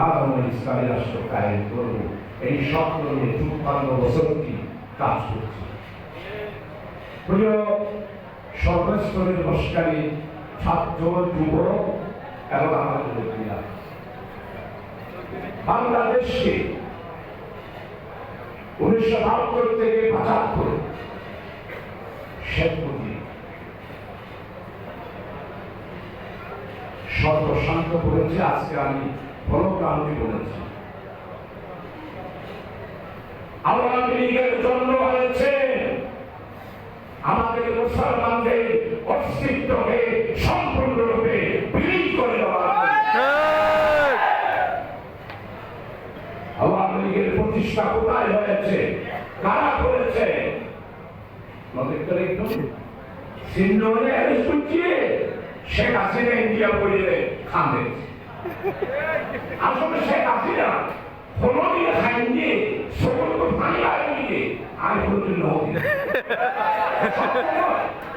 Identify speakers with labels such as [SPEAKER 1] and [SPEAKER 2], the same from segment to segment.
[SPEAKER 1] বাংলাদেশ ইসলামী রাষ্ট্র কায়েম করব এই স্বপ্ন নিয়ে চুপ্পান্ন বছরটি কাজ করছি। প্রিয়, সর্বস্তরের বসকারী ছাত্র, যুবক এবং আমাদের মুরব্বীরা বাংলাদেশকে উনিশশো বাহাত্তর থেকে পঁচাত্তর শেখ মুজিব। সর্বশান্ত করেছে, আজকে আমি গণক্রান্তি বলেছি জন্ম হয়েছে। আমাদের মুসলমানদের অস্তিত্বকে সম্পূর্ণরূপে বিলীন করে দেওয়া আওয়ামী লীগের প্রতিষ্ঠা কোথায় হয়েছে? কারা করেছে? শেখ হাসিনা ইন্ডিয়া বইলে খান্দে আসলে শেখ হাসিনা দিকে খাইনি সকল তো পানি লাগবে আর কোনো দিন হবে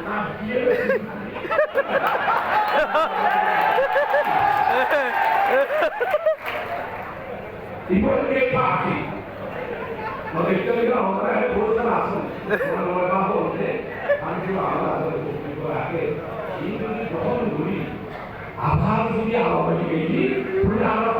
[SPEAKER 1] না, বিয়ে ইবনকে পাখি। নদীর তো আমরা বলতে আসুন। আমরা বাবা বলতে আমি কি আমরা আগে কিন্তু যখন ঘুরি আবার যদি আবার গেলি তাহলে আমরা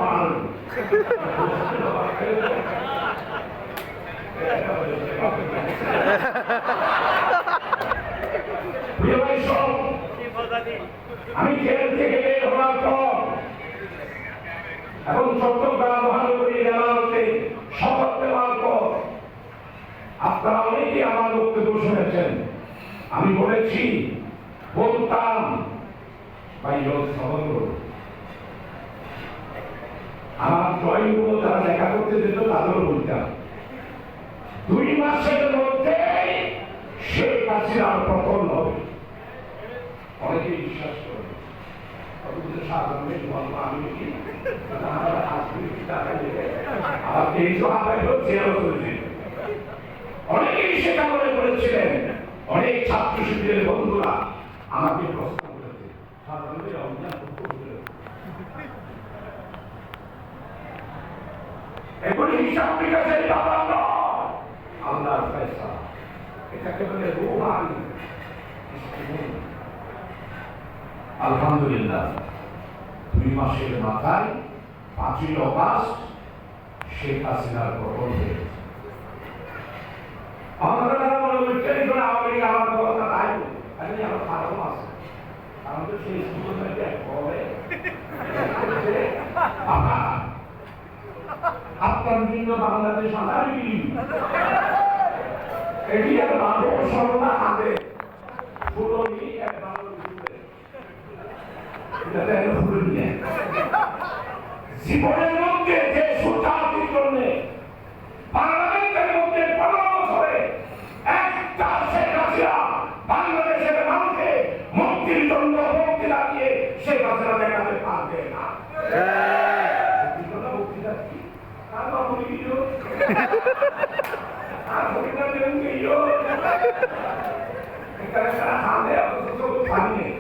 [SPEAKER 1] আমি জেল থেকে বের হওয়ার পর এবং চট্টগ্রাম মহানগরী আদালতে শপথ নেওয়ার পর আপনারা অনেকেই আমার বক্তব্য শুনেছেন। আমি বলেছি, বলতাম ভাই সমগ্র আমার ড্রয়িংগুলো যারা দেখা করতে যেত, তাদেরও বলতাম, দুই মাসের মধ্যে শেখ হাসিনার পতন হবে। অনেকে বিশ্বাস করে। আমার আমার অনেকেই সেটা মনে করেছিলেন। অনেক ছাত্র শিবিরের বন্ধুরা আমাকে প্রশ্ন এগুলি হিসাব নয় আল্লাহর আলহামদুলিল্লাহ দুই মাসের মাথায় পাঁচই অগাস্ট শেখ হাসিনার আমাদের দ্বারা মনে করছে এই জন্য আওয়ামী লীগ আমার কথা তাই আমি আমার খারাপ আছে আমাদের সেই বাংলাদেশ এটি এক মানব সর্বদা জীবনের মধ্যে যে সুচাতির জন্য পার্লামেন্টের মধ্যে পনেরো বছরে একটা শেখ হাসিনা বাংলাদেশের মানুষকে মুক্তির জন্য বক্তৃতা দিয়ে শেখ হাসিনা দেখাতে পারবে না বক্তৃতা কি? আর বাবু ইয়ো। আর বক্তৃতা দেবেন কি ইয়ো? এখানে সারা খান্দে অথচ পানি নেই।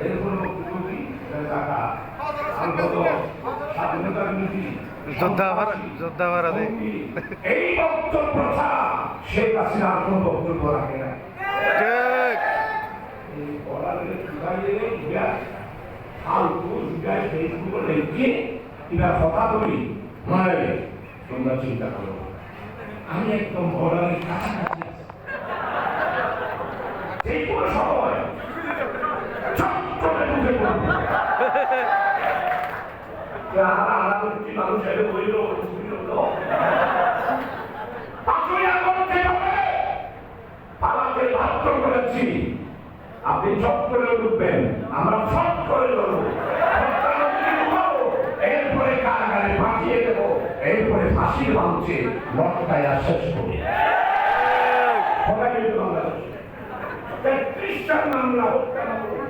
[SPEAKER 1] এরকম বক্তব্য কি? টাকা। অন্তত স্বাধীনতার নীতি
[SPEAKER 2] যোদ্ধা ভাড়া যোদ্ধা ভাড়া দেয়
[SPEAKER 1] এই বক্তব্য ছাড়া শেখ হাসিনার কোন বক্তব্য রাখে না
[SPEAKER 2] ঠিক
[SPEAKER 1] এই বলারে জুগাইয়ে জুগা ফালতু জুগাই ফেসবুকে লিখে কিনা কথা বলি? নয় তোমরা চিন্তা করো আমি একদম বর্ডারের কাছাকাছি এই কোনো সময় ছোট্ট ঢুকে পড়ব। আপনি চট করে উঠবেন। আমরা চট করে এরপরে কারাগারে ফাঁসিয়ে দেব। এরপরে ফাঁসির বাঁধছে লটকায় আর শেষ করে কিন্তু মামলা হত্যা মামলা।